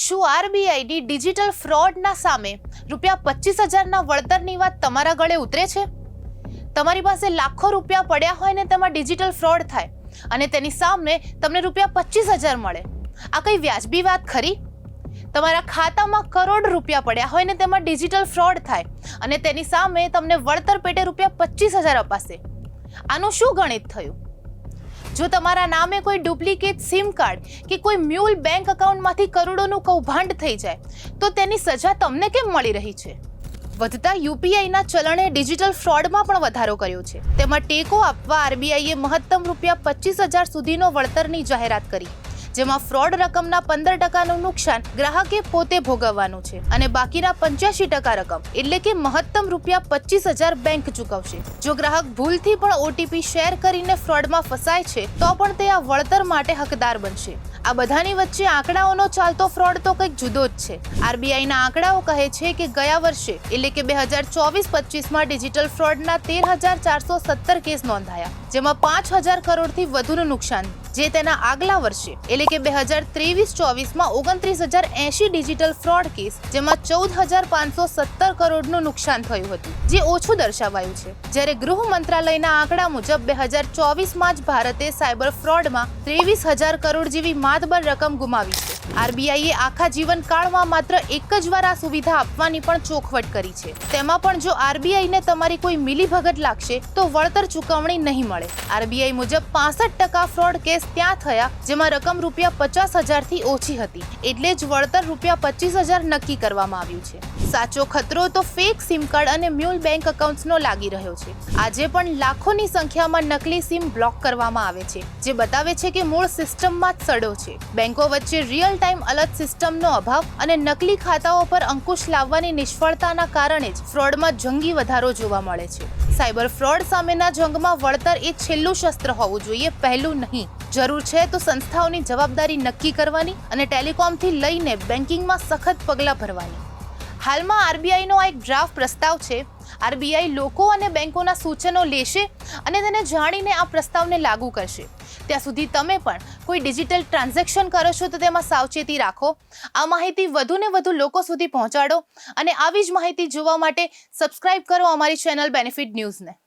શું આરબીઆઈની ડિજિટલ ફ્રોડના સામે રૂપિયા પચીસ હજારના વળતરની વાત તમારા ગળે ઉતરે છે? તમારી પાસે લાખો રૂપિયા પડ્યા હોય ને તેમાં ડિજિટલ ફ્રોડ થાય અને તેની સામે તમને રૂપિયા પચીસ હજાર મળે. આ કઈ વ્યાજબી વાત ખરી? તમારા ખાતામાં કરોડ રૂપિયા પડ્યા હોય ને તેમાં ડિજિટલ ફ્રોડ થાય અને તેની સામે તમને વળતર પેટે રૂપિયા પચીસ હજાર અપાશે. આનું શું ગણિત થયું? જો તમારા નામે કોઈ ડુપ્લિકેટ સિમ કાર્ડ કે કોઈ મ્યુલ બેંક એકાઉન્ટમાંથી કરોડોનું કૌભાંડ થઈ જાય, તો તેની સજા તમને કેમ મળી રહી છે? વધતા યુપીઆઈના ચલણે ડિજિટલ ફ્રોડમાં પણ વધારો કર્યો છે. તેમાં ટેકો આપવા આરબીઆઈએ મહત્તમ રૂપિયા પચીસ હજાર સુધીનો વળતરની જાહેરાત કરી. જેમાં ફ્રોડ રકમના પંદર ટકાનું નુકસાન ગ્રાહકે પોતે ભોગવવાનું છે અને બાકીના પંચ્યાસી ટકા રકમ, એટલે કે મહત્તમ રૂપિયા પચીસ હજાર બેંક ચૂકવશે. જો ગ્રાહક ભૂલથી પણ ઓટીપી શેર કરીને ફ્રોડમાં ફસાય છે, તો પણ તે આ વળતર માટે હકદાર બનશે. આ બધાની વચ્ચે આંકડાઓનો ચાલતો ફ્રોડ તો કંઈક જુદો જ છે. આરબીઆઈના આંકડાઓ કહે છે કે ગયા વર્ષે, એટલે કે બે હજાર ચોવીસ પચીસમાં ડિજિટલ ફ્રોડના તેર હજાર ચારસો સત્તર કેસ નોંધાયા, જેમાં પાંચ હજાર કરોડથી વધુનું નુકસાન, જે તેના આગલા વર્ષે, એટલે કે બે હજાર ત્રેવીસ ચોવીસમાં ઓગણત્રીસ હજાર એંશી ડિજિટલ ફ્રોડ કેસ, જેમાં ચૌદ હજાર પાંચસો સત્તર કરોડનું નુકસાન થયું હતું, જે ઓછું દર્શાવાયું છે. જ્યારે ગૃહ મંત્રાલયના આંકડા મુજબ બે હજાર ચોવીસમાં જ ભારતે સાયબર ફ્રોડમાં ત્રેવીસ હજાર કરોડ જેવી માતબર રકમ ગુમાવી છે. આરબીઆઈએ આખા જીવનકાળમાં માત્ર એક જ વાર આ સુવિધા આપવાની પણ ચોખવટ કરી છે. તેમાં પણ જો આરબીઆઈને તમારી કોઈ મિલીભગત લાગશે, તો વળતર ચૂકવણી નહીં મળે. આરબીઆઈ મુજબ પાસઠ ટકા ફ્રોડ કેસ ત્યાં થયા, જેમાં રકમ રૂપિયા પચાસ હજારથી ઓછી હતી. એટલે જ વળતર રૂપિયા પચીસ હજાર નક્કી કરવામાં આવ્યું છે. સાચો ખતરો તો ફેક સિમ કાર્ડ અને મ્યુલ બેંક એકાઉન્ટ્સનો લાગી રહ્યો છે. આજે પણ લાખોની સંખ્યામાં નકલી સિમ બ્લોક કરવામાં આવે છે, જે બતાવે છે કે મૂળ સિસ્ટમમાં જ સડો છે. બેંકો વચ્ચે રિયલ ટાઈમ અલર્ટ સિસ્ટમનો અભાવ અને નકલી ખાતાઓ પર અંકુશ લાવવાની નિષ્ફળતાના કારણે જ ફ્રોડમાં જંગી વધારો જોવા મળે છે. સાયબર ફ્રોડ સામેના જંગમાં વળતર એ છેલ્લું શસ્ત્ર હોવું જોઈએ, પહેલું નહીં. જરૂર છે તો સંસ્થાઓની જવાબદારી નક્કી કરવાની અને ટેલિકોમથી લઈને બેન્કિંગમાં સખત પગલાં ભરવાની. હાલમાં આરબીઆઈનો આ એક ડ્રાફ્ટ પ્રસ્તાવ છે. આરબીઆઈ લોકો અને બેંકોના સૂચનો લેશે અને તેને જાણીને આ પ્રસ્તાવને લાગુ કરશે. ત્યાં સુધી તમે પણ કોઈ ડિજિટલ ટ્રાન્ઝેક્શન કરો છો તો તેમાં સાવચેતી રાખો. આ માહિતી વધુને વધુ લોકો સુધી પહોંચાડો અને આવી જ માહિતી જોવા માટે સબસ્ક્રાઇબ કરો અમારી ચેનલ બેનિફિટ ન્યૂઝને